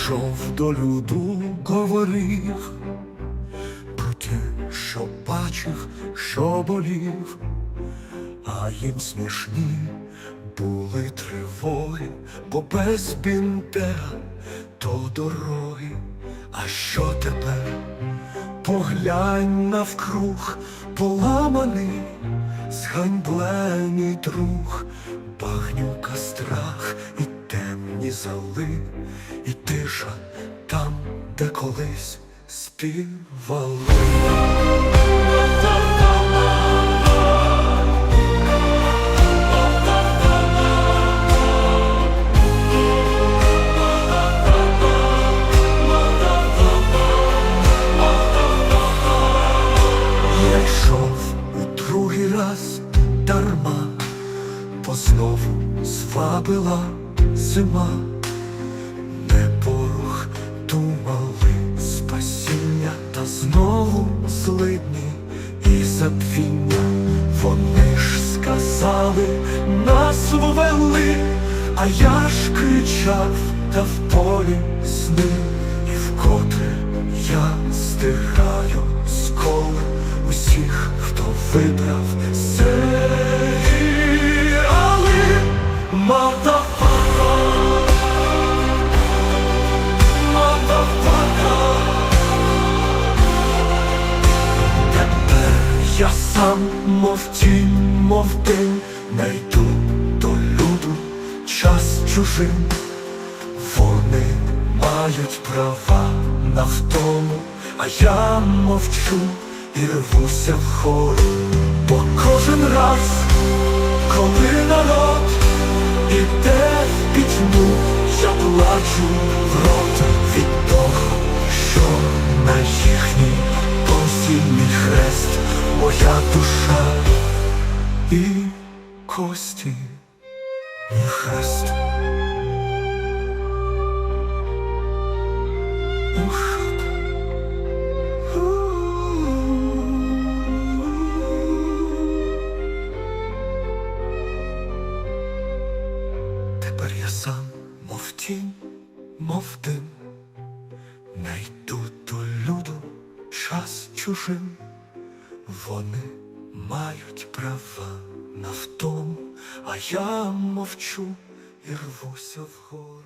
йшов до люду, говорив про те, що бачив, що болів, а їм смішні були тривоги, бо без бінтера то дороги. А що тепер? Поглянь навкруг, поламаний, зганьблений друг, там, де колись співали. Я йшов у другий раз дарма, бо знову звабила зима, та знову злидні і запфіння. Вони ж сказали, нас ввели, а я ж кричав, та в полі сни, і вкотре я стихаю сколи усіх, хто вибрав я сам, мов тінь, мов дим, не йду до люду час чужим. Вони мають права на втому, а я мовчу і рвуся в хор. Бо кожен раз, коли народ іде в пітьму, я плачу в рот від того, що на їхній посі мій хрест, моя душа і кості, мій хрест. Тепер я сам, мов тінь, мов дим, не йду до люду час чужим. Вони мають права на втому, а я мовчу і рвуся вгору.